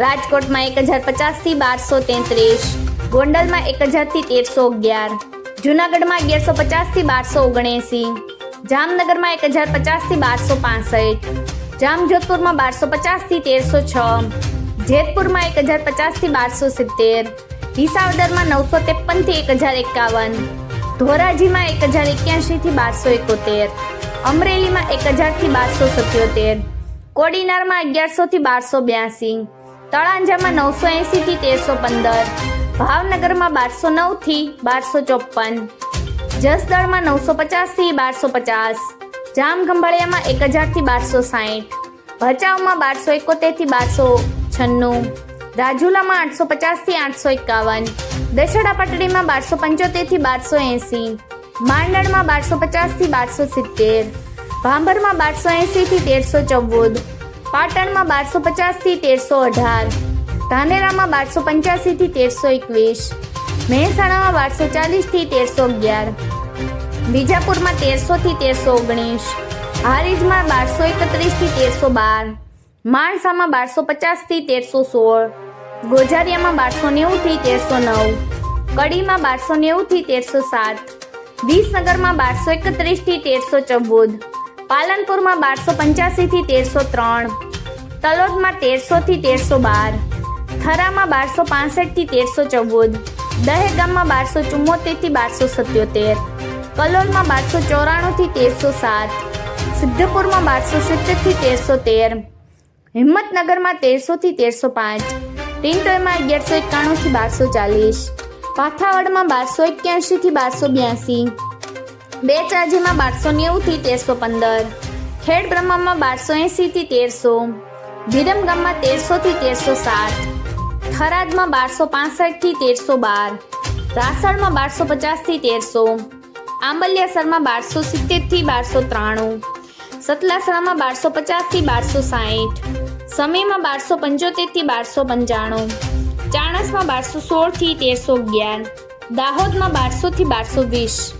રાજકોટમાં એક હજાર પચાસથી બારસો તેત્રીસ, ગોંડલમાં એક હજારથી તેરસો અગિયાર, જુનાગઢમાં અગિયારસો પચાસથી બારસો ઓગણએંસી, જામનગરમાં એક હજાર પચાસથી બારસો પાસઠ, જામજોધપુરમાં બારસો પચાસથી તેરસો છ, જેતપુરમાં એક હજાર પચાસથી બારસો સિત્તેર, વિસાવદરમાં નવસો ત્રેપનથી એક હજાર એકાવન, ધોરાજીમાં એક હજાર એક્યાસીથી બારસો એકોતેર, અમરેલીમાં એક હજારથી બારસો સત્યોતેર, કોડીનારમાં અગિયારસોથી બારસો બ્યાસી તળાંજામાં નવસો એંસીથી તેરસો પંદર, ભાવનગરમાં બારસો નવથી બારસો ચોપન જસદણમાં નવસો પચાસથી બારસો પચાસ જામખંભાળિયામાં એક હજારથી બારસો સાઠ ભચાઉમાં બારસો એકોતેરથી બારસો છન્નું, રાજુલામાં આઠસો પચાસથી આઠસો એકાવન દશેડા પટડીમાં બારસો પંચોતેરથી બારસો એંસી, માંડળમાં બારસો પચાસથી બારસો સિત્તેર, ભાંભરમાં બારસો એંસીથી તેરસો ચૌદ પાટણમાં બારસો પચાસથી તેરસો અઢાર. ધાનેરામાં બારસો પંચ્યાસીથી તેરસો એકવીસ. મહેસાણામાં બારસો ચાલીસથી તેરસો અગિયાર. બીજાપુરમાં તેરસોથી તેરસો ઓગણીસ. હારીજમાં બારસો એકત્રીસથી તેરસો બાર. માણસામાં બારસો પચાસથી તેરસો સોળ. ગોઝારિયામાં બારસો નેવુંથી તેરસો નવ. કડીમાં બારસો નેવુંથી તેરસો સાત. વિસનગરમાં બારસો એકત્રીસથી તેરસો ચૌદ. પાલનપુરમાં બારસો પંચ્યાસીથી તેરસો ત્રણ, તલોદમાં તેરસોથી તેરસો બાર, થરામાં બારસો પાસઠથી તેરસો ચૌદ, દહેગામમાં બારસો ચુમ્મોતેરથી બારસો સત્યોતેર, કલોલમાં બારસો ચોરાણુંથી તેરસો સાત, સિદ્ધપુરમાં બારસો સિત્તેરથી તેરસો તેર, હિંમતનગરમાં તેરસોથી તેરસો પાંચ ટિન્ટોયમાં અગિયારસો એકાણુંથી બારસો ચાલીસ, પાથાવડમાં બારસો એક્યાસીથી બારસો બ્યાસી બે ચાજીમાં બારસો નેવુંથી તેરસો પંદર. ખેડ બ્રહ્મામાં બારસો એંસીથી તેરસો. વિરમગામમાં તેરસોથી તેરસો સાત. થરાદમાં બારસો પાસઠથી તેરસો બાર. રાસણમાં બારસો પચાસથી તેરસો. આંબલિયાસરમાં બારસો સિત્તેરથી બારસો ત્રાણું. સતલાસરામાં બારસો પચાસથી બારસો સાહીઠ. સમયમાં બારસો પંચોતેરથી બારસો પંચાણું. ચાણસમાં બારસો સોળથી તેરસો અગિયાર. દાહોદમાં બારસોથી બારસો વીસ.